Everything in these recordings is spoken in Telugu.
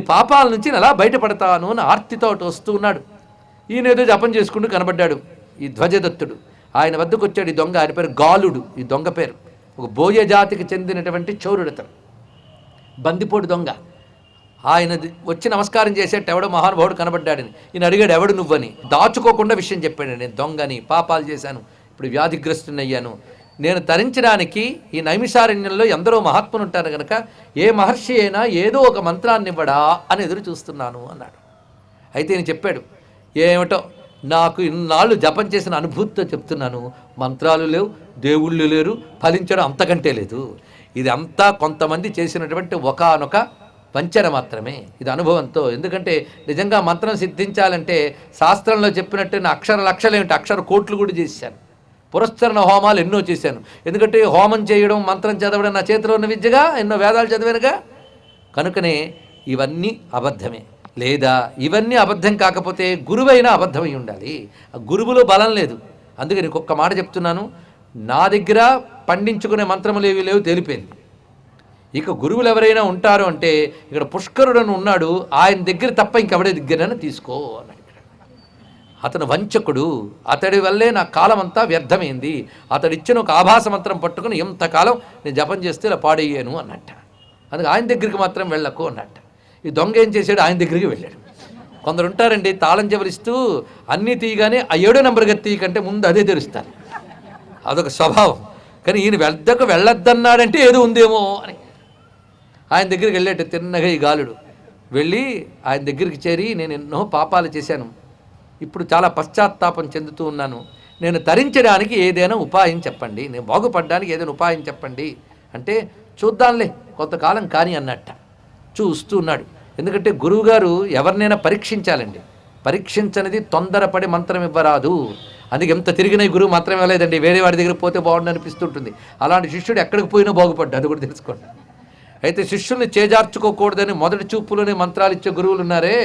ఇన్ని పాపాల నుంచి నేను ఎలా బయటపడతాను అని ఆర్తితో వస్తూ ఉన్నాడు. ఈయన ఏదో జపం చేసుకుంటూ కనబడ్డాడు. ఈ ధ్వజదత్తుడు. ఆయన వద్దకు వచ్చాడు ఈ దొంగ. ఆయన పేరు గాలుడు. ఈ దొంగ పేరు. ఒక బోయ జాతికి చెందినటువంటి చౌరుడు అతను బందిపోటు దొంగ. ఆయన వచ్చి నమస్కారం చేసేట ఎవడో మహానుభావుడు కనబడ్డాడని. ఈయన అడిగాడు ఎవడు నువ్వని? దాచుకోకుండా విషయం చెప్పాడు. నేను దొంగని పాపాలు చేశాను. ఇప్పుడు వ్యాధిగ్రస్తున్నయ్యాను నేను తరించడానికి ఈ నైమిషారణ్యంలో ఎందరో మహాత్ములు ఉంటారు కనుక ఏ మహర్షి అయినా ఏదో ఒక మంత్రాన్ని ఇవ్వడా అని ఎదురు చూస్తున్నాను అన్నాడు. అయితే నేను చెప్పాడు ఏమిటో నాకు ఇన్నాళ్ళు జపం చేసిన అనుభూతితో చెప్తున్నాను. మంత్రాలు లేవు దేవుళ్ళు లేరు ఫలించడం అంతకంటే లేదు. ఇది అంతా కొంతమంది చేసినటువంటి ఒకానొక వంచన మాత్రమే. ఇది అనుభవంతో. ఎందుకంటే నిజంగా మంత్రం సిద్ధించాలంటే శాస్త్రంలో చెప్పినట్టు నా అక్షర లక్షలేమిటి? అక్షర కోట్లు కూడా చేశాను. పురస్కరణ హోమాలు ఎన్నో చేశాను. ఎందుకంటే హోమం చేయడం మంత్రం చదవడం నా చేతిలో ఉన్న విద్యగా ఎన్నో వేదాలు చదివానుగా. కనుకనే ఇవన్నీ అబద్ధమే. లేదా ఇవన్నీ అబద్ధం కాకపోతే గురువైనా అబద్ధమై ఉండాలి. ఆ గురువులో బలం లేదు. అందుకే నీకు ఒక్క మాట చెప్తున్నాను. నా దగ్గర పండించుకునే మంత్రములు ఏవి లేవు తెలిపింది ఇక గురువులు ఎవరైనా ఉంటారు అంటే ఇక్కడ పుష్కరుడని ఉన్నాడు ఆయన దగ్గర తప్ప ఇంకెవడే దగ్గరైనా తీసుకో అన్నాడు అతను వంచకుడు. అతడి వల్లే నా కాలం అంతా వ్యర్థమైంది. అతడు ఇచ్చిన ఒక ఆభాస మంత్రం పట్టుకుని ఎంతకాలం నేను జపం చేస్తే ఇలా పాడయ్యాను అన్నట్ట. అందుకే ఆయన దగ్గరికి మాత్రం వెళ్ళకు అన్నట్ట. ఈ దొంగ ఏం చేశాడు? ఆయన దగ్గరికి వెళ్ళాడు. కొందరు ఉంటారండి తాళం చెవరిస్తూ అన్నీ తీయగానే ఆ ఏడో నెంబర్ నెంబర్గా తీయకంటే ముందు అదే తెరుస్తారు. అదొక స్వభావం. కానీ ఈయన వెళ్దకు వెళ్ళొద్దన్నాడంటే ఏదో ఉందేమో అని. ఆయన దగ్గరికి వెళ్ళాడు తిన్నగా ఈ గాలుడు. వెళ్ళి ఆయన దగ్గరికి చేరి నేను ఎన్నో పాపాలు చేశాను. ఇప్పుడు చాలా పశ్చాత్తాపం చెందుతూ ఉన్నాను. నేను తరించడానికి ఏదైనా ఉపాయం చెప్పండి. నేను బాగుపడడానికి ఏదైనా ఉపాయం చెప్పండి. అంటే చూద్దాంలే కొంతకాలం కానీ అన్నట్ట. చూస్తూ ఉన్నాడు ఎందుకంటే గురువుగారు ఎవరినైనా పరీక్షించాలండి. పరీక్షించనిది తొందరపడి మంత్రం ఇవ్వరాదు. అందుకే ఎంత తిరిగిన గురువు మంత్రం ఇవ్వలేదండి వేరే వాడి దగ్గర పోతే బాగుండు అనిపిస్తుంటుంది. అలాంటి శిష్యుడు ఎక్కడికి పోయినా బాగుపడ్డా అది కూడా తెలుసుకోండి. అయితే శిష్యుల్ని చేజార్చుకోకూడదని మొదటి చూపులోనే మంత్రాలు ఇచ్చే గురువులు ఉన్నారే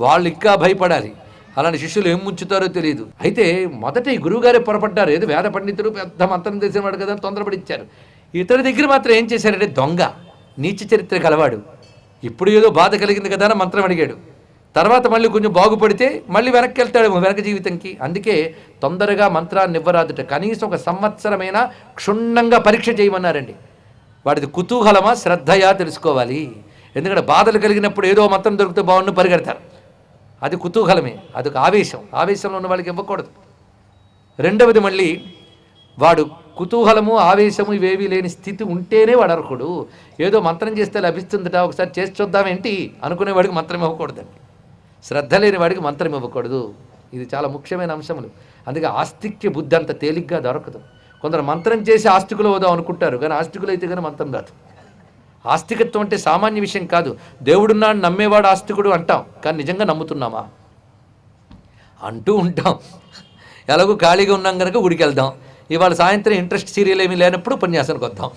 వాళ్ళు ఇంకా భయపడాలి. అలాంటి శిష్యులు ఏం ముంచుతారో తెలియదు. అయితే మొదట ఈ గురువుగారే పొరపడ్డారు. ఏదో వేద పండితుడు పెద్ద మంత్రం చేసేవాడు కదా తొందరపడి ఇచ్చారు ఇతని దగ్గర మాత్రం ఏం చేశారంటే దొంగ నీచ చరిత్ర కలవాడు ఇప్పుడు ఏదో బాధ కలిగింది కదా అని మంత్రం అడిగాడు. తర్వాత మళ్ళీ కొంచెం బాగుపడితే మళ్ళీ వెనక్కి వెళ్తాడు వెనక జీవితంకి. అందుకే తొందరగా మంత్రాన్ని ఇవ్వరాదుట. కనీసం ఒక సంవత్సరమైనా క్షుణ్ణంగా పరీక్ష చేయమన్నారండి. వాడిది కుతూహలమా? శ్రద్ధయా తెలుసుకోవాలి. ఎందుకంటే బాధలు కలిగినప్పుడు ఏదో మంత్రం దొరికితే బాగుండు పరిగెడతారు. అది కుతూహలమే అదొక ఆవేశం. ఆవేశంలో ఉన్న వాళ్ళకి ఇవ్వకూడదు. రెండవది మళ్ళీ వాడు కుతూహలము ఆవేశము ఇవేవి లేని స్థితి ఉంటేనే వాడు అర్హుడు. ఏదో మంత్రం చేస్తే లభిస్తుందట ఒకసారి చేసి చూద్దామేంటి? అనుకునే వాడికి మంత్రం ఇవ్వకూడదండి. శ్రద్ధ లేని వాడికి మంత్రం ఇవ్వకూడదు. ఇది చాలా ముఖ్యమైన అంశములు. అందుకే ఆస్తిక్య బుద్ధి అంత తేలిగ్గా దొరకదు. కొందరు మంత్రం చేసి ఆస్తికులు అవుదాం అనుకుంటారు కానీ ఆస్తికులు అయితే కానీ మంత్రం రాదు. ఆస్తికత్వం అంటే సామాన్య విషయం కాదు. దేవుడున్నాడు నమ్మేవాడు ఆస్తికుడు అంటాం. కానీ నిజంగా నమ్ముతున్నామా? అంటూ ఉంటాం. ఎలాగో ఖాళీగా ఉన్నాం కనుక గుడికి వెళ్దాం. ఇవాళ సాయంత్రం ఇంట్రెస్ట్ సీరియల్ ఏమీ లేనప్పుడు ఉపన్యాసానికి వద్దాం.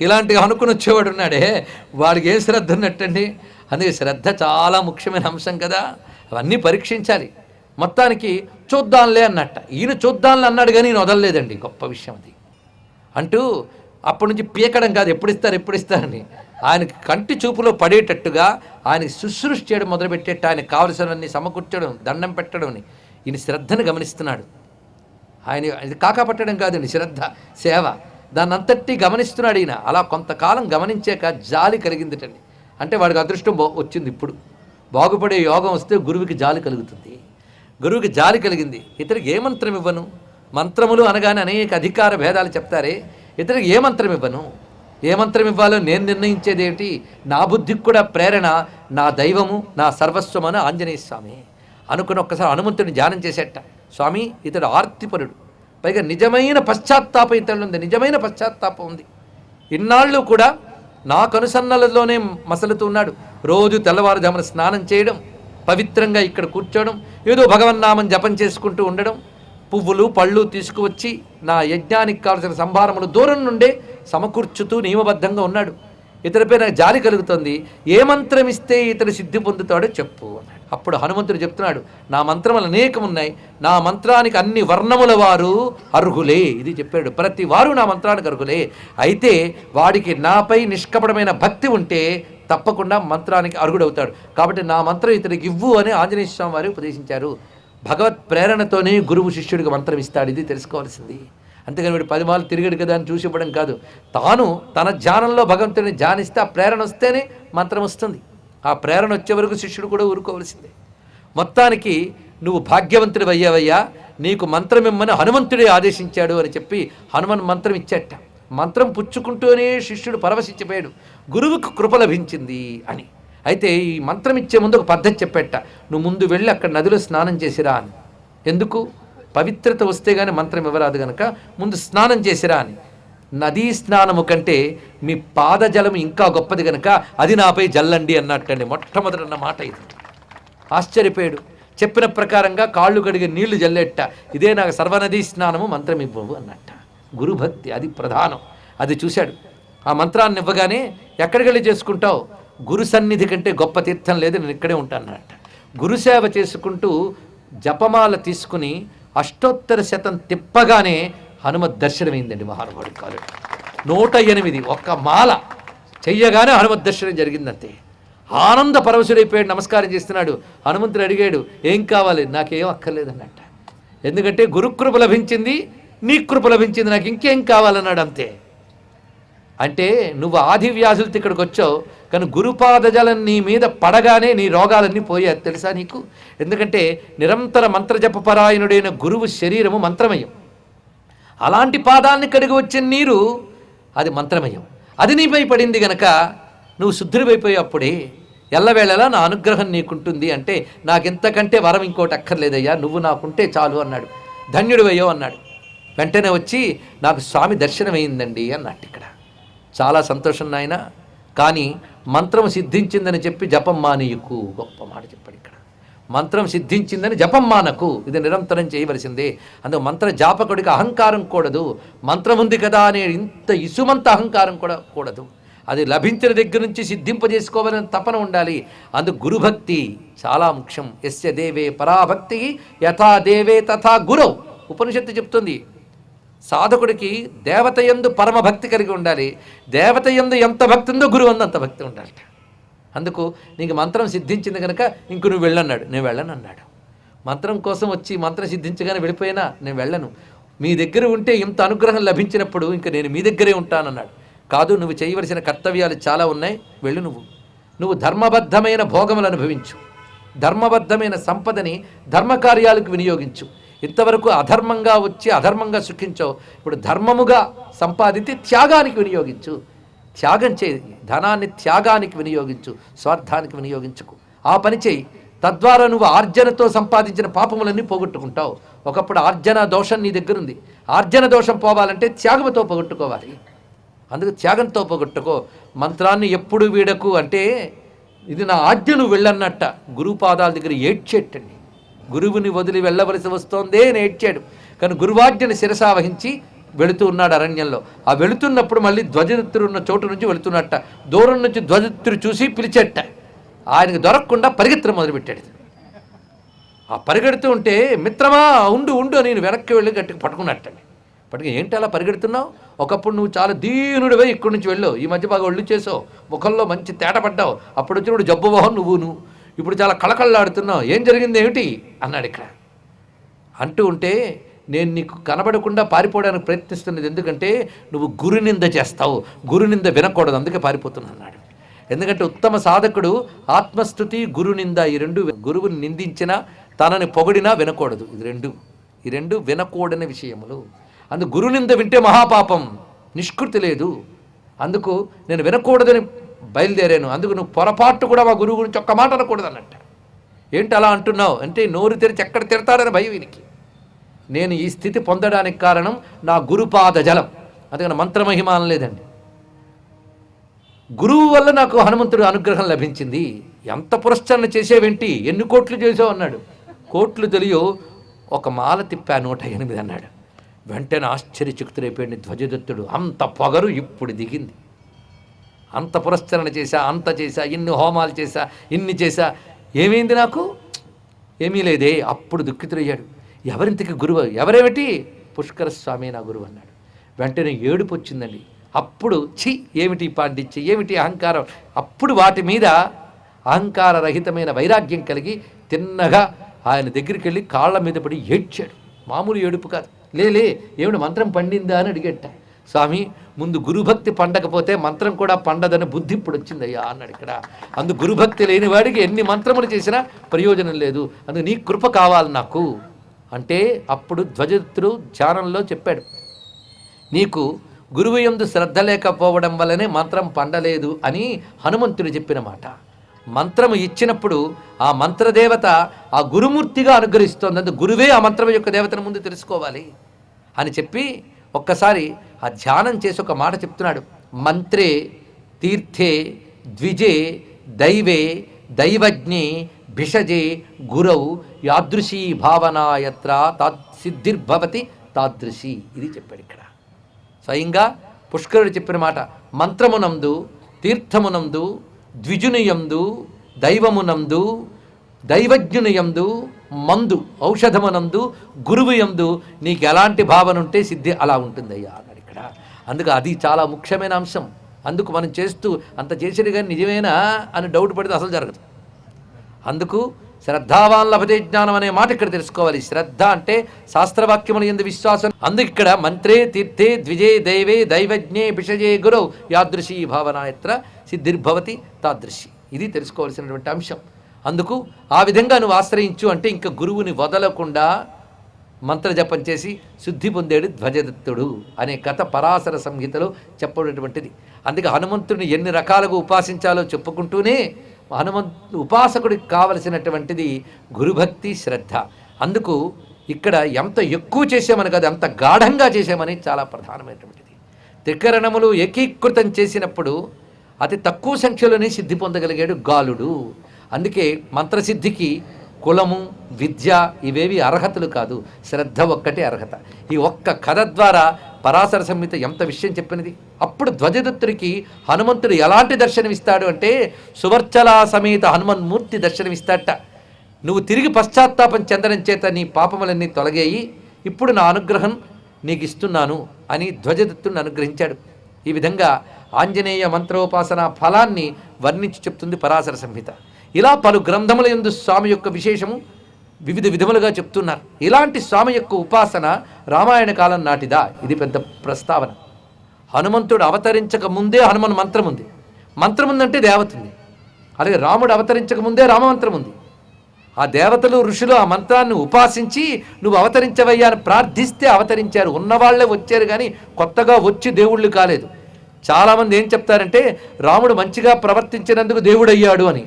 ఇలాంటివి అనుకుని వచ్చేవాడు ఉన్నాడే. వాడికి ఏ శ్రద్ధ ఉన్నట్టండి? అందుకే శ్రద్ధ చాలా ముఖ్యమైన అంశం కదా. అవన్నీ పరీక్షించాలి. మొత్తానికి చూద్దాంలే అన్నట్ట. ఈయన చూద్దాంలే అన్నాడు కానీ ఈయన వదలలేదండి. గొప్ప విషయం అది. అంటూ అప్పటి నుంచి పీకడం కాదు ఎప్పుడు ఇస్తారు ఎప్పుడు ఇస్తారని ఆయన కంటి చూపులో పడేటట్టుగా ఆయన శుశ్రూష చేయడం మొదలుపెట్టేట్టు ఆయన కావలసినవన్నీ సమకూర్చడం దండం పెట్టడం ఈయన శ్రద్ధను గమనిస్తున్నాడు. ఆయన ఇది కాకపట్టడం కాదండి శ్రద్ధ సేవ. దాన్ని అంతటి గమనిస్తున్నాడు ఈయన. అలా కొంతకాలం గమనించాక జాలి కలిగిందిటండి. అంటే వాడికి అదృష్టం వచ్చింది ఇప్పుడు. బాగుపడే యోగం వస్తే గురువుకి జాలి కలుగుతుంది. గురువుకి జాలి కలిగింది. ఇతనికి ఏ మంత్రం ఇవ్వను? మంత్రములు అనగానే అనేక అధికార భేదాలు చెప్తారే. ఇతనికి ఏ మంత్రం ఇవ్వను? ఏ మంత్రం ఇవ్వాలో నేను నిర్ణయించేదేమిటి? నా బుద్ధికి కూడా ప్రేరణ నా దైవము నా సర్వస్వం అని ఆంజనేయ స్వామి అనుకుని ఒక్కసారి హనుమంతుడిని ధ్యానం చేసేట. స్వామి ఇతడు ఆర్తిపరుడు. పైగా నిజమైన పశ్చాత్తాపం ఇతడు ఉంది. నిజమైన పశ్చాత్తాపం ఉంది. ఇన్నాళ్ళు కూడా నా కనుసన్నలలోనే మసలుతూ ఉన్నాడు. రోజు తెల్లవారుజామున స్నానం చేయడం పవిత్రంగా ఇక్కడ కూర్చోవడం ఏదో భగవన్నామం జపం చేసుకుంటూ ఉండడం పువ్వులు పళ్ళు తీసుకువచ్చి నా యజ్ఞానికి కావలసిన సంభారములు దూరం నుండే సమకూర్చుతూ నియమబద్ధంగా ఉన్నాడు. ఇతడిపై నాకు జాలి కలుగుతుంది. ఏ మంత్రం ఇస్తే ఇతడు సిద్ధి పొందుతాడో చెప్పు అన్నాడు. అప్పుడు హనుమంతుడు చెప్తున్నాడు నా మంత్రములు అనేకం ఉన్నాయి నా మంత్రానికి అన్ని వర్ణముల వారు అర్హులే ఇది చెప్పాడు. ప్రతి వారు నా మంత్రానికి అర్హులే. అయితే వాడికి నాపై నిష్కపటమైన భక్తి ఉంటే తప్పకుండా మంత్రానికి అర్హుడవుతాడు. కాబట్టి నా మంత్రం ఇతనికి ఇవ్వు అని ఆంజనేయ స్వామి వారు ఉపదేశించారు. భగవత్ ప్రేరణతోనే గురువు శిష్యుడికి మంత్రం ఇస్తాడు ఇది తెలుసుకోవాల్సింది. అంతేగాని వీడు పది మాలు తిరిగాడు కదా అని చూసి ఇవ్వడం కాదు. తాను తన ధ్యానంలో భగవంతుడిని ధ్యానిస్తే ఆ ప్రేరణ వస్తేనే మంత్రం వస్తుంది. ఆ ప్రేరణ వచ్చే వరకు శిష్యుడు కూడా ఊరుకోవలసిందే. మొత్తానికి నువ్వు భాగ్యవంతుడు అయ్యావయ్యా నీకు మంత్రం ఇమ్మని హనుమంతుడే ఆదేశించాడు అని చెప్పి హనుమన్ మంత్రం ఇచ్చేట. మంత్రం పుచ్చుకుంటూనే శిష్యుడు పరవశించిపోయాడు. గురువుకు కృప లభించింది అని. అయితే ఈ మంత్రం ఇచ్చే ముందు ఒక పద్ధతి చెప్పేట. నువ్వు ముందు వెళ్ళి అక్కడ నదిలో స్నానం చేసిరా అని. ఎందుకు? పవిత్రత వస్తే కానీ మంత్రం ఇవ్వరాదు గనక ముందు స్నానం చేసిరా అని. నదీ స్నానము కంటే మీ పాదజలము ఇంకా గొప్పది కనుక అది నాపై జల్లండి అన్నట్టండి మొట్టమొదటన్న మాట ఇది. ఆశ్చర్యపోయాడు. చెప్పిన ప్రకారంగా కాళ్ళు కడిగే నీళ్ళు జల్లెట్ట ఇదే నాకు సర్వనదీ స్నానము మంత్రం ఇవ్వవు అన్నట్ట గురుభక్తి అది ప్రధానం. అది చూశాడు. ఆ మంత్రాన్ని ఇవ్వగానే ఎక్కడికి వెళ్ళి చేసుకుంటావు? గురు సన్నిధి కంటే గొప్ప తీర్థం లేదు నేను ఇక్కడే ఉంటాను గురుసేవ చేసుకుంటూ జపమాల తీసుకుని అష్టోత్తర శతం తిప్పగానే హనుమత్ దర్శనమైందండి మహానుభావుడి కాలు. నూట ఎనిమిది ఒక్క మాల చెయ్యగానే హనుమత్ దర్శనం జరిగిందంతే. ఆనంద పరవశుడైపోయాడు నమస్కారం చేస్తున్నాడు. హనుమంతుడు అడిగాడు ఏం కావాలి? నాకేం అక్కర్లేదన్నట్ట ఎందుకంటే గురుకృప లభించింది నీ కృప లభించింది నాకు ఇంకేం కావాలన్నాడు అంతే అంటే నువ్వు ఆది వ్యాధులతో ఇక్కడికి వచ్చావు కానీ గురుపాదజలం నీ మీద పడగానే నీ రోగాలన్నీ పోయాయి తెలుసా నీకు? ఎందుకంటే నిరంతర మంత్రజపపరాయణుడైన గురువు శరీరము మంత్రమయం. అలాంటి పాదాన్ని కడిగి వచ్చిన నీరు అది మంత్రమయం. అది నీపై పడింది గనక నువ్వు శుద్ధుడివైపోయి అప్పుడే. ఎల్లవేళలా నా అనుగ్రహం నీకుంటుంది అంటే నాకెంతకంటే వరం ఇంకోటి అక్కర్లేదయ్యా నువ్వు నాకుంటే చాలు అన్నాడు. ధన్యుడివయ్యో అన్నాడు. వెంటనే వచ్చి నాకు స్వామి దర్శనమైందండి అన్నట్టు ఇక్కడ. చాలా సంతోషం నాయన. కానీ మంత్రం సిద్ధించిందని చెప్పి జపం మానీయుకు. గొప్ప మాట చెప్పాడు ఇక్కడ. మంత్రం సిద్ధించిందని జపం మానకు. ఇది నిరంతరం చేయవలసిందే. అందుకు మంత్ర జాపకుడికి అహంకారం కూడదు. మంత్రం ఉంది కదా అనే ఇంత ఇసుమంత అహంకారం కూడా కూడదు. అది లభించిన దగ్గర నుంచి సిద్ధింపజేసుకోవాలని తపన ఉండాలి. అందుకు గురుభక్తి చాలా ముఖ్యం. ఎస్య దేవే పరాభక్తి యథా దేవే తథా గురవు ఉపనిషత్తు చెప్తుంది. సాధకుడికి దేవత యందు పరమ భక్తి కలిగి ఉండాలి. దేవత ఎందు ఎంత భక్తి ఉందో గురువు అందు అంత భక్తి ఉండాలి అందుకు నీకు మంత్రం సిద్ధించింది కనుక ఇంక నువ్వు వెళ్ళన్నాడు నేను వెళ్ళను అన్నాడు మంత్రం కోసం వచ్చి మంత్రం సిద్ధించగానే వెళ్ళిపోయినా నేను వెళ్ళను. మీ దగ్గర ఉంటే ఇంత అనుగ్రహం లభించినప్పుడు ఇంక నేను మీ దగ్గరే ఉంటానన్నాడు. కాదు నువ్వు చేయవలసిన కర్తవ్యాలు చాలా ఉన్నాయి. వెళ్ళు నువ్వు. నువ్వు ధర్మబద్ధమైన భోగములు అనుభవించు. ధర్మబద్ధమైన సంపదని ధర్మకార్యాలకు వినియోగించు. ఇంతవరకు అధర్మంగా వచ్చి అధర్మంగా సుఖించావు. ఇప్పుడు ధర్మముగా సంపాదించి త్యాగానికి వినియోగించు. త్యాగం చేయి. ధనాన్ని త్యాగానికి వినియోగించు. స్వార్థానికి వినియోగించుకు. ఆ పని చేయి. తద్వారా నువ్వు ఆర్జనతో సంపాదించిన పాపములన్నీ పోగొట్టుకుంటావు. ఒకప్పుడు ఆర్జన దోషం నీ దగ్గర ఉంది ఆర్జన దోషం పోవాలంటే త్యాగముతో పోగొట్టుకోవాలి. అందుకు త్యాగంతో పోగొట్టుకో. మంత్రాన్ని ఎప్పుడు వీడకు అంటే ఇది నా ఆజ్ఞ వెళ్ళన్నట్ట. గురుపాదాల దగ్గర ఏడ్చేటండి గురువుని వదిలి వెళ్ళవలసి వస్తోందే నేడ్చాడు కానీ గురువాజ్ఞని శిరసావహించి వెళుతూ ఉన్నాడు అరణ్యంలో. ఆ వెళుతున్నప్పుడు మళ్ళీ ధ్వజదత్తుడు ఉన్న చోటు నుంచి వెళుతున్నట్ట. దూరం నుంచి ధ్వజదత్తుడు చూసి పిలిచెట్ట. ఆయనకు దొరకకుండా పరిగెత్తడం మొదలుపెట్టాడు. ఆ పరిగెడుతూ ఉంటే మిత్రమా ఉండు ఉండు నేను వెనక్కి వెళ్ళి గట్టిగా పట్టుకున్నట్టండి పట్టుకు ఏంటి అలా పరిగెడుతున్నావు? ఒకప్పుడు నువ్వు చాలా దీనుడివే ఇక్కడి నుంచి వెళ్ళావు. ఈ మధ్య బాగా ఒళ్ళు చేసావు. ముఖంలో మంచి తేట పడ్డావు అప్పుడు వచ్చినప్పుడు జబ్బు మొహం నువ్వు నువ్వు ఇప్పుడు చాలా కళకళలాడుతున్నావు. ఏం జరిగింది ఏమిటి? అన్నాడు ఇక్కడ. అంటూ ఉంటే నేను నీకు కనబడకుండా పారిపోవడానికి ప్రయత్నిస్తున్నది ఎందుకంటే నువ్వు గురునింద చేస్తావు. గురునింద వినకూడదు అందుకే పారిపోతున్నా అన్నాడు. ఎందుకంటే ఉత్తమ సాధకుడు ఆత్మస్థుతి గురునింద ఈ రెండు గురువుని నిందించినా తనని పొగిడినా వినకూడదు. ఇది రెండు. ఈ రెండు వినకూడని విషయములు. అందు గురునింద వింటే మహాపాపం. నిష్కృతి లేదు. అందుకు నేను వినకూడదని బయలుదేరాను. అందుకు నువ్వు పొరపాటు కూడా మా గురువు గురించి ఒక్క మాట అనకూడదు ఏంటి అలా అంటున్నావు? అంటే నోరు తెరిచి ఎక్కడ తిడతాడని భయం వీనికి నేను ఈ స్థితి పొందడానికి కారణం నా గురుపాద జలం. అందుకని మంత్రమహిమ అనలేదండి గురువు వల్ల నాకు హనుమంతుడు అనుగ్రహం లభించింది. ఎంత పురస్కరణ చేసేవేంటి? ఎన్ని కోట్లు చేసావు అన్నాడు. కోట్లు తెలియో ఒక మాల తిప్పా నూట ఎనిమిది అన్నాడు. వెంటనే ఆశ్చర్యచకితుడైపోయింది ధ్వజదత్తుడు. అంత పొగరు ఇప్పుడు దిగింది. అంత పురస్చరణ చేశా అంత చేశా ఇన్ని హోమాలు చేశా ఇన్ని చేశా. ఏమైంది నాకు? ఏమీ లేదే. అప్పుడు దుఃఖితుడయ్యాడు. ఎవరింతకి గురువు? ఎవరేమిటి? పుష్కర స్వామి నా గురువు అన్నాడు. వెంటనే ఏడుపు వచ్చిందండి. అప్పుడు ఛీ! ఏమిటి పాండిత్య? ఏమిటి అహంకారం? అప్పుడు వాటి మీద అహంకార రహితమైన వైరాగ్యం కలిగి తిన్నగా ఆయన దగ్గరికి వెళ్ళి కాళ్ళ మీద పడి ఏడ్చాడు. మామూలు ఏడుపు కాదు. లేలే ఏమిటి మంత్రం పండిందా అని అడిగట. స్వామి ముందు గురుభక్తి పండకపోతే మంత్రం కూడా పండదని బుద్ధి ఇప్పుడు వచ్చిందయ్యా అన్నాడు ఇక్కడ. అందు గురుభక్తి లేని వాడికి ఎన్ని మంత్రములు చేసినా ప్రయోజనం లేదు. అందుకు నీ కృప కావాలి నాకు. అంటే అప్పుడు ధ్వజత్తుడు ధ్యానంలో చెప్పాడు. నీకు గురువు ఎందు శ్రద్ధ లేకపోవడం వల్లనే మంత్రం పండలేదు అని హనుమంతుడు చెప్పిన మాట. మంత్రము ఇచ్చినప్పుడు ఆ మంత్రదేవత ఆ గురుమూర్తిగా అనుగ్రహిస్తోంది. అందుకు గురువే ఆ మంత్రం యొక్క దేవతను ముందు తెలుసుకోవాలి అని చెప్పి ఒక్కసారి ఆ ధ్యానం చేసి ఒక మాట చెప్తున్నాడు. మంత్రే తీర్థే ద్విజే దైవే దైవజ్ఞే భిషజే గురౌ యాదృశీ భావనా తా తాద్ సిద్ధిర్భవతి తాదృశి ఇది చెప్పాడు ఇక్కడ. స్వయంగా పుష్కరుడు చెప్పిన మాట మంత్రమునందు తీర్థమునందు ద్విజునియందు దైవమునందు దైవజ్ఞునియందు మందు ఔషధమునందు గురువు యందు నీకు ఎలాంటి భావన ఉంటే సిద్ధి అలా ఉంటుందయ్యా అన్నాడు. అందుకు అది చాలా ముఖ్యమైన అంశం. అందుకు మనం చేస్తూ అంత చేసేది కానీ నిజమేనా అని డౌట్ పడితే అసలు జరగదు. అందుకు శ్రద్ధావాన్ లభతే జ్ఞానం అనే మాట ఇక్కడ తెలుసుకోవాలి. శ్రద్ధ అంటే శాస్త్రవాక్యములు ఎందు విశ్వాసం. అందుకు ఇక్కడ మంత్రే తీర్థే ద్విజే దైవే దైవజ్ఞే విషజే గురౌ యాదృశీ భావనాయత్ర సిద్ధిర్భవతి తాదృశి. ఇది తెలుసుకోవాల్సినటువంటి అంశం. అందుకు ఆ విధంగా నువ్వు ఆశ్రయించు అంటే ఇంకా గురువుని వదలకుండా మంత్రజపం చేసి శుద్ధి పొందాడు ధ్వజదత్తుడు అనే కథ పరాశర సంహితలో చెప్పబడినటువంటిది. అందుకే హనుమంతుడిని ఎన్ని రకాలుగా ఉపాసించాలో చెప్పుకుంటూనే హనుమంతు ఉపాసకుడికి కావలసినటువంటిది గురుభక్తి శ్రద్ధ. అందుకు ఇక్కడ ఎంత ఎక్కువ చేసామని కాదు ఎంత గాఢంగా చేసామని చాలా ప్రధానమైనటువంటిది. త్రికరణములు ఏకీకృతం చేసినప్పుడు అతి తక్కువ సంఖ్యలోనే సిద్ధి పొందగలిగాడు గాలుడు. అందుకే మంత్రసిద్ధికి కులము విద్య ఇవేవి అర్హతలు కాదు. శ్రద్ధ ఒక్కటే అర్హత. ఈ ఒక్క కథ ద్వారా పరాశర సంహిత ఎంత విషయం చెప్పినది? అప్పుడు ధ్వజదత్తుడికి హనుమంతుడు ఎలాంటి దర్శనమిస్తాడు అంటే సువర్చలా సమేత హనుమన్మూర్తి దర్శనమిస్తాడట. నువ్వు తిరిగి పశ్చాత్తాపం చెందడం చేత నీ పాపములన్నీ తొలగేయి. ఇప్పుడు నా అనుగ్రహం నీకు ఇస్తున్నాను అని ధ్వజదత్తుడిని అనుగ్రహించాడు. ఈ విధంగా ఆంజనేయ మంత్రోపాసన ఫలాన్ని వర్ణించి చెప్తుంది పరాశర సంహిత. ఇలా పలు గ్రంథముల యందు స్వామి యొక్క విశేషము వివిధ విధములుగా చెప్తున్నారు. ఇలాంటి స్వామి యొక్క ఉపాసన రామాయణ కాలం నాటిదా? ఇది పెద్ద ప్రస్తావన. హనుమంతుడు అవతరించక ముందే హనుమన్ మంత్రం ఉంది మంత్రం ఉందంటే దేవత ఉంది. అలాగే రాముడు అవతరించక ముందే రామమంత్రం ఉంది. ఆ దేవతలు ఋషులు ఆ మంత్రాన్ని ఉపాసించి నువ్వు అవతరించవయ్యా అని ప్రార్థిస్తే అవతరించారు. ఉన్నవాళ్ళే వచ్చారు కానీ కొత్తగా వచ్చి దేవుళ్ళు కాలేదు. చాలామంది ఏం చెప్తారంటే రాముడు మంచిగా ప్రవర్తించినందుకు దేవుడయ్యాడు అని.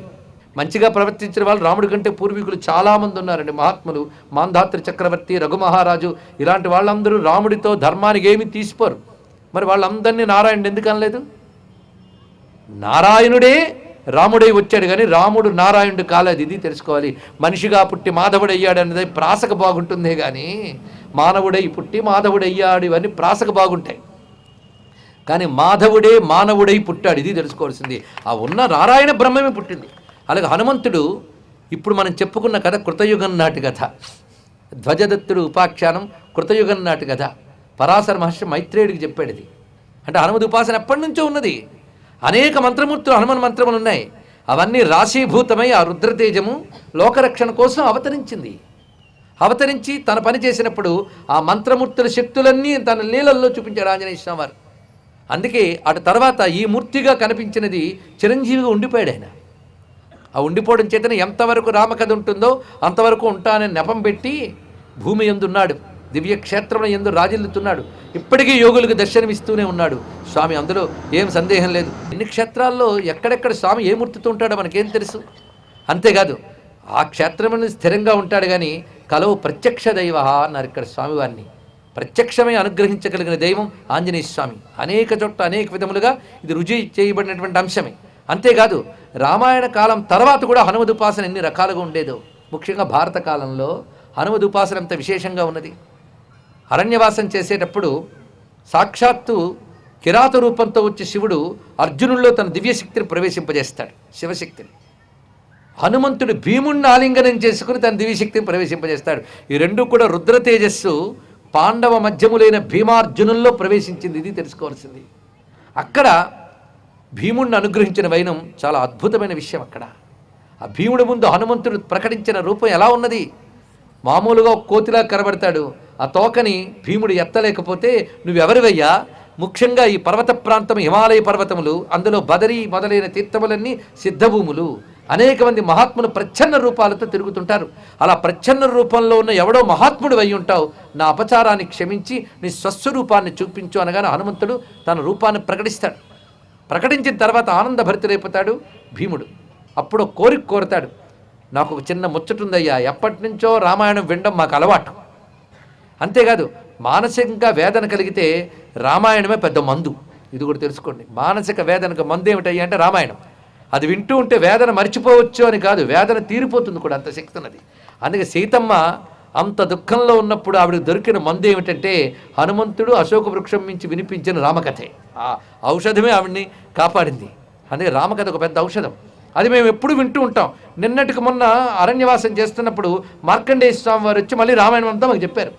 మంచిగా ప్రవర్తించిన వాళ్ళు రాముడి కంటే పూర్వీకులు చాలామంది ఉన్నారండి. మహాత్ములు మాంధాత్రి చక్రవర్తి రఘుమహారాజు ఇలాంటి వాళ్ళందరూ రాముడితో ధర్మానికి ఏమీ తీసిపోరు. మరి వాళ్ళందరినీ నారాయణుడు ఎందుకు అనలేదు? నారాయణుడే రాముడై వచ్చాడు కానీ రాముడు నారాయణుడు కాలేదు ఇది తెలుసుకోవాలి. మనిషిగా పుట్టి మాధవుడు అయ్యాడు అనేది ప్రాసక బాగుంటుందే కానీ మానవుడై పుట్టి మాధవుడు అయ్యాడు ఇవన్నీ ప్రాసక బాగుంటాయి. కానీ మాధవుడే మానవుడై పుట్టాడు ఇది తెలుసుకోవాల్సింది. ఆ ఉన్న నారాయణ బ్రహ్మమే పుట్టింది. అలాగే హనుమంతుడు ఇప్పుడు మనం చెప్పుకున్న కథ కృతయుగం నాటి కథ. ధ్వజదత్తుడు ఉపాఖ్యానం కృతయుగం నాటి కథ. పరాశర మహర్షి మైత్రేయుడికి చెప్పాడు ఇది అంటే హనుమతి ఉపాసన ఎప్పటి నుంచో ఉన్నది. అనేక మంత్రమూర్తులు హనుమన్ మంత్రములు ఉన్నాయి. అవన్నీ రాశీభూతమై ఆ రుద్రతేజము లోకరక్షణ కోసం అవతరించింది. అవతరించి తన పని చేసినప్పుడు ఆ మంత్రమూర్తుల శక్తులన్నీ తన లీలల్లో చూపించాడు ఆంజనేయ స్వామి వారు. అందుకే అటు తర్వాత ఈ మూర్తిగా కనిపించినది చిరంజీవిగా ఉండిపోయాడు ఆయన. ఆ ఉండిపోవడం చేతనే ఎంతవరకు రామకథ ఉంటుందో అంతవరకు ఉంటానని నెపం పెట్టి భూమి ఎందున్నాడు దివ్య క్షేత్రంలో ఎందు రాజిల్లుతున్నాడు. ఇప్పటికీ యోగులకు దర్శనమిస్తూనే ఉన్నాడు. స్వామి అందులో ఏం సందేహం లేదు. ఎన్ని క్షేత్రాల్లో ఎక్కడెక్కడ స్వామి ఏ మూర్తితో ఉంటాడో మనకేం తెలుసు? అంతేకాదు ఆ క్షేత్రంలో స్థిరంగా ఉంటాడు కానీ కలవు ప్రత్యక్ష దైవ అన్నారు ఇక్కడ స్వామివారిని. ప్రత్యక్షమే అనుగ్రహించగలిగిన దైవం ఆంజనేయ స్వామి. అనేక చోట్ల అనేక విధములుగా ఇది రుజువు చేయబడినటువంటి అంశమే. అంతేకాదు రామాయణ కాలం తర్వాత కూడా హనుమదుపాసన ఎన్ని రకాలుగా ఉండేదో. ముఖ్యంగా భారత కాలంలో హనుమదుపాసన అంత విశేషంగా ఉన్నది. అరణ్యవాసం చేసేటప్పుడు సాక్షాత్తు కిరాత రూపంతో వచ్చే శివుడు అర్జునుల్లో తన దివ్యశక్తిని ప్రవేశింపజేస్తాడు శివశక్తిని. హనుమంతుడు భీముణ్ణి ఆలింగనం చేసుకుని తన దివ్యశక్తిని ప్రవేశింపజేస్తాడు. ఈ రెండు కూడా రుద్ర తేజస్సు పాండవ మధ్యములైన భీమార్జునుల్లో ప్రవేశించింది ఇది తెలుసుకోవాల్సింది. అక్కడ భీముణ్ణి అనుగ్రహించిన వైనం చాలా అద్భుతమైన విషయం అక్కడ. ఆ భీముడి ముందు హనుమంతుడు ప్రకటించిన రూపం ఎలా ఉన్నది? మామూలుగా కోతిలా కనబడతాడు. ఆ తోకని భీముడు ఎత్తలేకపోతే నువ్వెవరివయ్యా? ముఖ్యంగా ఈ పర్వత ప్రాంతం హిమాలయ పర్వతములు అందులో బదరీ మొదలైన తీర్థములన్నీ సిద్ధభూములు. అనేక మంది మహాత్ములు ప్రచ్ఛన్న రూపాలతో తిరుగుతుంటారు. అలా ప్రచ్ఛన్న రూపంలో ఉన్న ఎవడో మహాత్ముడు అయి ఉంటావు. నా అపచారాన్ని క్షమించి నీ స్వస్వరూపాన్ని చూపించు అనగానే హనుమంతుడు తన రూపాన్ని ప్రకటిస్తాడు. ప్రకటించిన తర్వాత ఆనందభరితులైపోతాడు భీముడు. అప్పుడు కోరిక కోరతాడు. నాకు ఒక చిన్న ముచ్చటుందయ్యా ఎప్పటి నుంచో రామాయణం వినడం మాకు అలవాటు. అంతేకాదు మానసికంగా వేదన కలిగితే రామాయణమే పెద్ద మందు. ఇది కూడా తెలుసుకోండి. మానసిక వేదనకు మందు ఏమిటయ్యా అంటే రామాయణం. అది వింటూ ఉంటే వేదన మర్చిపోవచ్చు అని కాదు వేదన తీరిపోతుంది కూడా అంత శక్తి ఉన్నది. అందుకే సీతమ్మ అంత దుఃఖంలో ఉన్నప్పుడు ఆవిడకి దొరికిన మందు ఏమిటంటే హనుమంతుడు అశోక వృక్షం నుంచి వినిపించిన రామకథే. ఆ ఔషధమే ఆవిడ్ని కాపాడింది. అనే రామకథ ఒక పెద్ద ఔషధం. అది మేము ఎప్పుడు వింటూ ఉంటాం. నిన్నటికి మొన్న అరణ్యవాసం చేస్తున్నప్పుడు మార్కండేయ స్వామి వారు వచ్చి మళ్ళీ రామాయణం అంతా మాకు చెప్పారు.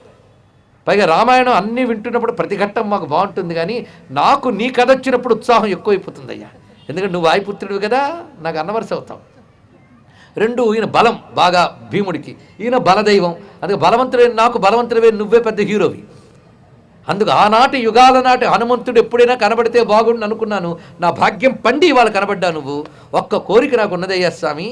పైగా రామాయణం అన్నీ వింటున్నప్పుడు ప్రతి ఘట్టం మాకు బాగుంటుంది కానీ నాకు నీ కథ వచ్చినప్పుడు ఉత్సాహం ఎక్కువైపోతుంది అయ్యా ఎందుకంటే నువ్వు వాయుపుత్రుడు కదా నాకు అన్నవరస అవుతావు. రెండు ఈయన బలం బాగా భీముడికి. ఈయన బలదైవం. అందుకే బలవంతుడే నాకు బలవంతుడవే నువ్వే పెద్ద హీరోవి అందుకు ఆనాటి యుగాల నాటి హనుమంతుడు ఎప్పుడైనా కనబడితే బాగుండు అనుకున్నాను. నా భాగ్యం పండి ఇవాళ కనబడ్డా నువ్వు. ఒక్క కోరిక నాకు ఉన్నదయ్యా స్వామి.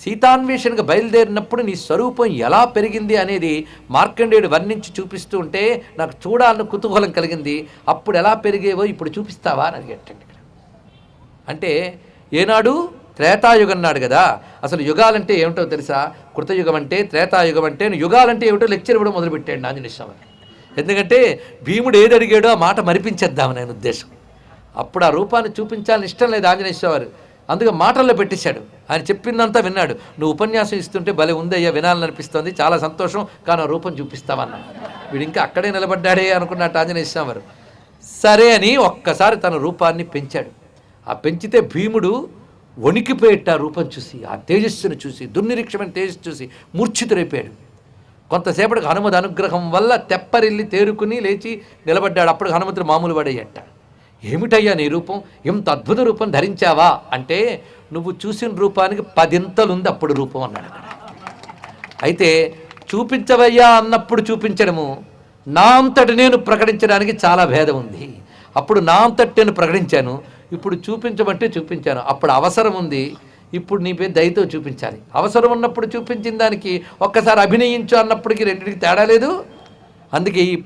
సీతాన్వేషణకు బయలుదేరినప్పుడు నీ స్వరూపం ఎలా పెరిగింది అనేది మార్కండేయుడు వర్ణించి చూపిస్తూ ఉంటే నాకు చూడాలని కుతూహలం కలిగింది. అప్పుడు ఎలా పెరిగేవో ఇప్పుడు చూపిస్తావా అని అడిగట్టండి ఇక్కడ. అంటే ఏనాడు త్రేతాయుగం నాడు కదా. అసలు యుగాలంటే ఏమిటో తెలుసా? కృతయుగం అంటే త్రేతాయుగం అంటే యుగాలంటే ఏమిటో లెక్చర్ ఇవ్వడం మొదలుపెట్టాడు ఆంజనేయ స్వామి. ఎందుకంటే భీముడు ఏది అడిగాడో ఆ మాట మరిపించేద్దామని ఆయన ఉద్దేశం. అప్పుడు ఆ రూపాన్ని చూపించాలని ఇష్టం లేదు ఆంజనేయ స్వామి అందుకే మాటల్లో పెట్టేశాడు. ఆయన చెప్పిందంతా విన్నాడు. నువ్వు ఉపన్యాసం ఇస్తుంటే భలే ఉందయ్యా వినాలని అనిపిస్తుంది చాలా సంతోషం కానీ ఆ రూపం చూపిస్తావన్నా. వీడు ఇంకా అక్కడే నిలబడ్డాడే అనుకున్నట్టు ఆంజనేయ స్వామి వారు. సరే అని ఒక్కసారి తన రూపాన్ని పెంచాడు. ఆ పెంచితే భీముడు వణికిపోయేట రూపం చూసి ఆ తేజస్సును చూసి దుర్నిరీక్షమైన తేజస్సు చూసి మూర్ఛితురైపోయాడు కొంతసేపటికి హనుమతి అనుగ్రహం వల్ల తెప్పరిల్లి తేరుకుని లేచి నిలబడ్డాడు. అప్పుడు హనుమంతుడు మామూలు పడేయట ఏమిటయ్యా నీ రూపం? ఇంత అద్భుత రూపం ధరించావా? అంటే నువ్వు చూసిన రూపానికి పదింతలుంది అప్పుడు రూపం అన్నాడు అక్కడ. అయితే చూపించవయ్యా అన్నప్పుడు చూపించడము నా అంతటి నేను ప్రకటించడానికి చాలా భేదం ఉంది అప్పుడు నా అంతటి నేను ప్రకటించాను ఇప్పుడు చూపించమంటే చూపించాను. అప్పుడు అవసరం ఉంది. ఇప్పుడు నీ పేరు దయతో చూపించాలి. అవసరం ఉన్నప్పుడు చూపించిన దానికి ఒక్కసారి అభినయించు అన్నప్పటికీ రెండింటికి తేడా లేదు. అందుకే ఈ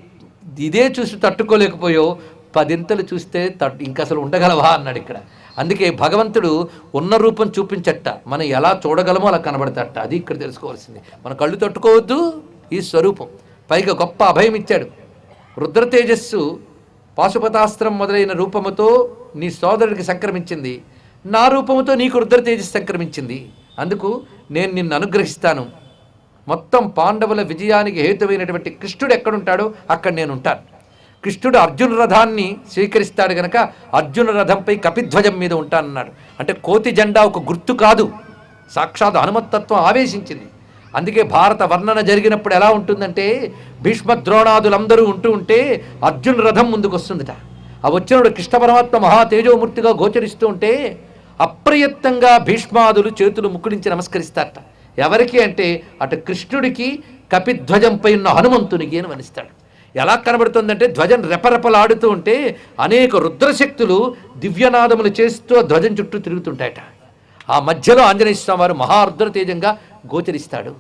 ఇదే చూసి తట్టుకోలేకపోయో పదింతలు చూస్తే తట్టు ఇంకా అసలు ఉండగలవా అన్నాడు ఇక్కడ. అందుకే భగవంతుడు ఉన్న రూపం చూపించట. మనం ఎలా చూడగలమో అలా కనబడతట. అది ఇక్కడ తెలుసుకోవాల్సింది. మన కళ్ళు తట్టుకోవద్దు. ఈ స్వరూపం. పైగా గొప్ప అభయం ఇచ్చాడు. రుద్ర తేజస్సు పాశుపతాస్త్రం మొదలైన రూపముతో నీ సోదరుడికి సంక్రమించింది. నా రూపముతో నీకు రుద్ర తేజస్సు సంక్రమించింది. అందుకు నేను నిన్ను అనుగ్రహిస్తాను. మొత్తం పాండవుల విజయానికి హేతువైనటువంటి కృష్ణుడు ఎక్కడుంటాడో అక్కడ నేను ఉంటాను కృష్ణుడు అర్జున రథాన్ని స్వీకరిస్తాడు గనక అర్జున రథంపై కపిధ్వజం మీద ఉంటానన్నాడు. అంటే కోతి జెండా ఒక గుర్తు కాదు. సాక్షాత్ హనుమత్తత్వం ఆవేశించింది. అందుకే భారత వర్ణన జరిగినప్పుడు ఎలా ఉంటుందంటే భీష్మ ద్రోణాదులందరూ ఉంటూ ఉంటే అర్జున రథం ముందుకు వస్తుందిట ఆ వచ్చినప్పుడు కృష్ణ పరమాత్మ మహా తేజోమూర్తిగా గోచరిస్తూ ఉంటే అప్రయత్నంగా భీష్మాదులు చేతులు ముక్కుడించి నమస్కరిస్తారట. ఎవరికి అంటే అటు కృష్ణుడికి కపిధ్వజంపై ఉన్న హనుమంతునికి అని వనిస్తాడు. ఎలా కనబడుతుందంటే ధ్వజం రెపరెపలాడుతూ ఉంటే అనేక రుద్రశక్తులు దివ్యనాదములు చేస్తూ ధ్వజం చుట్టూ తిరుగుతుంటాయట. ఆ మధ్యలో ఆంజనేయ స్వామి వారు మహారుద్ర గోచరిస్తాడు.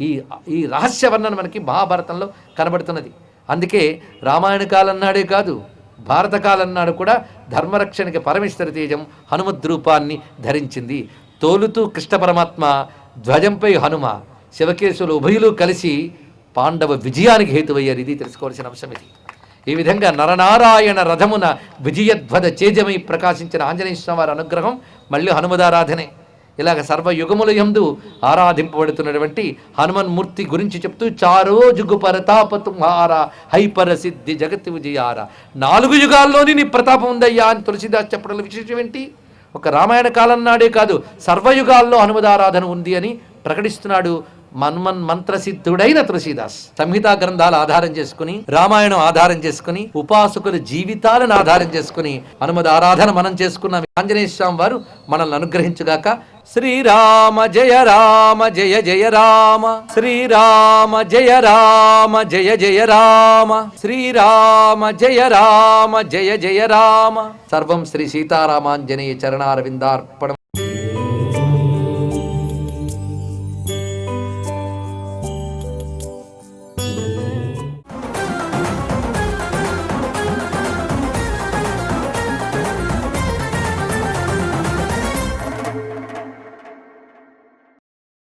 ఈ ఈ రహస్య వర్ణన మనకి మహాభారతంలో కనబడుతున్నది. అందుకే రామాయణ కాలం నాడే కాదు భారతకాలన్నాడు నాడు కూడా ధర్మరక్షణకి పరమేశ్వర తేజం హనుమద్ రూపాన్ని ధరించింది. తోలుతూ కృష్ణ పరమాత్మ ధ్వజంపై హనుమ శివకేశులు ఉభయులు కలిసి పాండవ విజయానికి హేతువయ్యారు. ఇది తెలుసుకోవాల్సిన అంశం ఇది. ఈ విధంగా నరనారాయణ రథమున విజయధ్వజ చేజమై ప్రకాశించిన ఆంజనేయ స్వామి వారి అనుగ్రహం మళ్ళీ హనుమదారాధనే. ఇలాగ సర్వయుగముల యందు ఆరాధింపబడుతున్నటువంటి హనుమన్మూర్తి గురించి చెప్తూ చారో జుగు పరతాప తుంహార హైపర సిద్ధి జగతి విజయార. నాలుగు యుగాల్లోని నీ ప్రతాపం ఉందయ్యా అని తులసిదాస్ చెప్పడంలో విశేషం ఏంటి? ఒక రామాయణ కాలం నాడే కాదు సర్వయుగాల్లో హనుమదారాధన ఉంది అని ప్రకటిస్తున్నాడు. మన్మన్ మంత్రసిద్ధుడైన తులసీదాస్. సంహితా గ్రంథాలు ఆధారం చేసుకుని రామాయణం ఆధారం చేసుకుని ఉపాసకుల జీవితాలను ఆధారం చేసుకుని హనుమద్ ఆరాధన మనం చేసుకున్న ఆంజనేయ స్వామి వారు మనల్ని అనుగ్రహించుగాక. శ్రీరామ జయ రామ జయ జయ రామ. శ్రీరామ జయ రామ జయ జయ రామ. శ్రీరామ జయ రామ జయ జయ రామ. సర్వం శ్రీ సీతారామాంజనేయ చరణారవిందార్పణం.